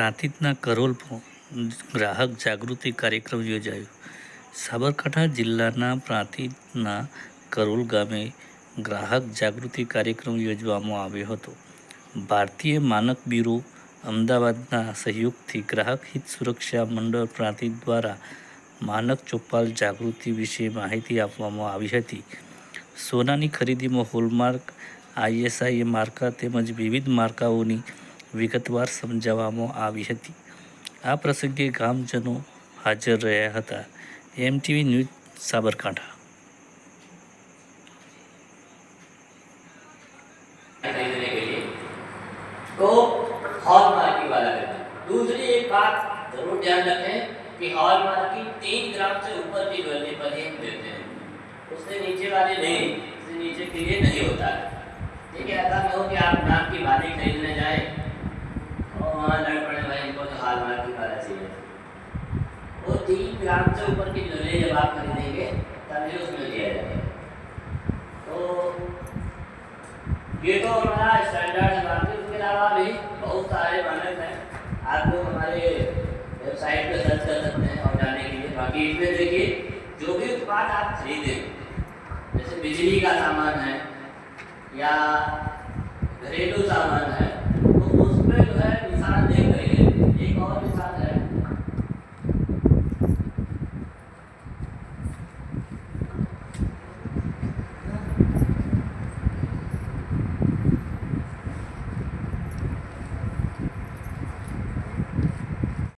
પ્રાંતિજના કરોલ ગ્રાહક જાગૃતિ કાર્યક્રમ યોજાયો. સાબરકાંઠા જિલ્લાના પ્રાંતિજના કરોલ ગામે ગ્રાહક જાગૃતિ કાર્યક્રમ યોજવામાં આવ્યો હતો. ભારતીય માનક બ્યુરો અમદાવાદના સહયોગથી ગ્રાહક હિત સુરક્ષા મંડળ પ્રાંતિજ દ્વારા માનક ચોપાલ જાગૃતિ વિશે માહિતી આપવામાં આવી હતી. સોનાની ખરીદીમાં હોલમાર્ક આઈએસઆઈ માર્કા તેમજ વિવિધ માર્કાઓની વિગતવાર સમજાવવામાં આવી હતી આ પ્રસંગે ગામજનો હાજર રહ્યા હતા એમટીવી ન્યૂઝ સાબરકાંઠા खरीदने के लिए तो हॉल मार्किंग वाला करना दूसरी एक बात जरूर ध्यान रखें कि हॉल मार्किंग तीन ग्राम से ऊपर की ज्वेलरी पर ही हम देते हैं उससे नीचे वाले नहीं उससे नीचे के लिए नहीं होता है ठीक है ऐसा नहीं हो कि आप नाम की बाली खरीदने तीन ग्राम से ऊपर की ज्वेलरी जब आप खरीदेंगे तभी उसमें दिया जाएगा। तो ये तो हमारा स्टैंडर्ड है उसके अलावा भी बहुत सारे मानक हैं। आप लोग हमारे वेबसाइट पे सर्च कर सकते हैं और जाने के लिए। बाकी इसमें देखिए, जो भी उत्पाद आप खरीदें, जैसे बिजली का सामान है या घरेलू सामान है